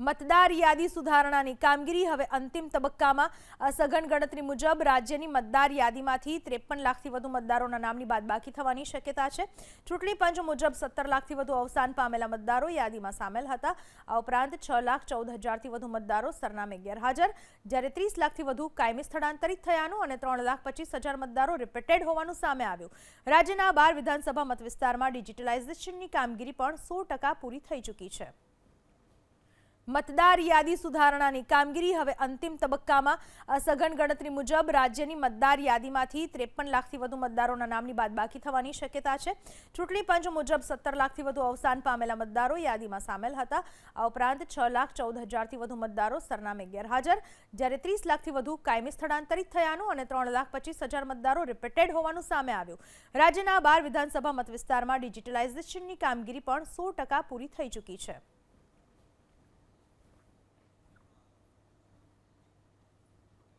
મતદાર યાદી સુધારણાની કામગીરી હવે અંતિમ તબક્કામાં સઘન ગણતરી મુજબ રાજ્યની મતદાર યાદીમાંથી ત્રેપન લાખથી વધુ મતદારોના નામની બાદબાકી થવાની શક્યતા છે. ચૂંટણી પંચ મુજબ સત્તર લાખથી વધુ અવસાન પામેલા મતદારો યાદીમાં સામેલ હતા. આ ઉપરાંત છ લાખ ચૌદ હજારથી વધુ મતદારો સરનામે ગેરહાજર. જ્યારે ત્રીસ લાખથી વધુ કાયમી સ્થળાંતરિત થયાનું અને ત્રણ લાખ પચીસ હજાર મતદારો રિપીટેડ હોવાનું સામે આવ્યું. રાજ્યના બાર વિધાનસભા મતવિસ્તારમાં ડિજિટલાઇઝેશનની કામગીરી પણ સો ટકા પૂરી થઈ ચૂકી છે. મતદાર યાદી સુધારણાની કામગીરી હવે અંતિમ તબક્કામાં સઘન ગણતરી મુજબ રાજ્યની મતદાર યાદીમાંથી ત્રેપન લાખથી વધુ મતદારોના નામની બાદબાકી થવાની શક્યતા છે. ચૂંટણી પંચ મુજબ સત્તર લાખથી વધુ અવસાન પામેલા મતદારો યાદીમાં સામેલ હતા. આ ઉપરાંત છ લાખ ચૌદ હજારથી વધુ મતદારો સરનામે ગેરહાજર. જ્યારે ત્રીસ લાખથી વધુ કાયમી સ્થળાંતરિત થયાનું અને ત્રણ લાખ પચીસ હજાર મતદારો રિપીટેડ હોવાનું સામે આવ્યું. રાજ્યના બાર વિધાનસભા મતવિસ્તારમાં ડિજિટલાઇઝેશનની કામગીરી પણ સો ટકા પૂરી થઈ ચૂકી છે.